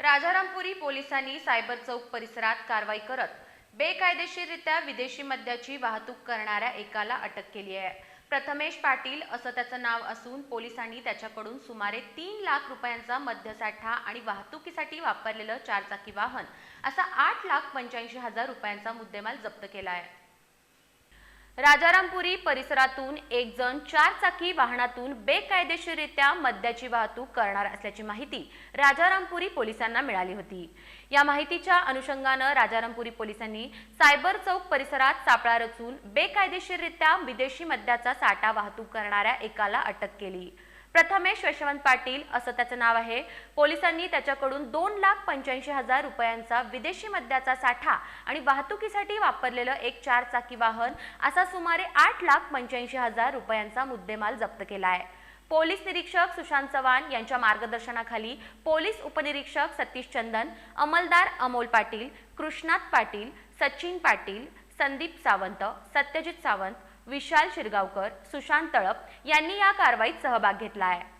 राजारामपुरी पोलिसांनी सायबर चौक परिसरात कारवाई करत बेकायदेशीररित्या विदेशी मद्याची वाहतूक करणाऱ्या एकाला अटक केली आहे. प्रथमेश पाटील असं त्याचं नाव असून पोलिसांनी त्याच्याकडून सुमारे तीन लाख रुपयांचा मद्यसाठा आणि वाहतुकीसाठी वापरलेलं चारचाकी वाहन असा आठ लाख पंच्याऐंशी हजार रुपयांचा मुद्देमाल जप्त केला आहे. राजारामपुरी परिसरातून एक जण चार चाकी वाहनातून बेकायदेशीररित्या मद्याची वाहतूक करणार असल्याची माहिती राजारामपुरी पोलिसांना मिळाली होती. या माहितीच्या अनुषंगानं राजारामपुरी पोलिसांनी सायबर चौक परिसरात सापळा रचून बेकायदेशीररित्या विदेशी मद्याचा साठा वाहतूक करणाऱ्या एकाला अटक केली. प्रथमेश यशवंत पाटील असं त्याचं नाव आहे. पोलिसांनी त्याच्याकडून दोन लाख पंच्याऐंशी हजार रुपयांचा विदेशी मद्याचा साठा आणि वाहतुकीसाठी वापरलेलं एक चार चाकी वाहन असा सुमारे आठ लाख पंच्याऐंशी हजार रुपयांचा मुद्देमाल जप्त केला आहे पोलीस निरीक्षक सुशांत चव्हाण यांच्या मार्गदर्शनाखाली पोलीस उपनिरीक्षक सतीश चंदन अंमलदार अमोल पाटील कृष्णात पाटील सचिन पाटील संदीप सावंत सत्यजित सावंत विशाल शिरगावकर सुशांत तळप यांनी या कारवाईत सहभाग घेतला आहे.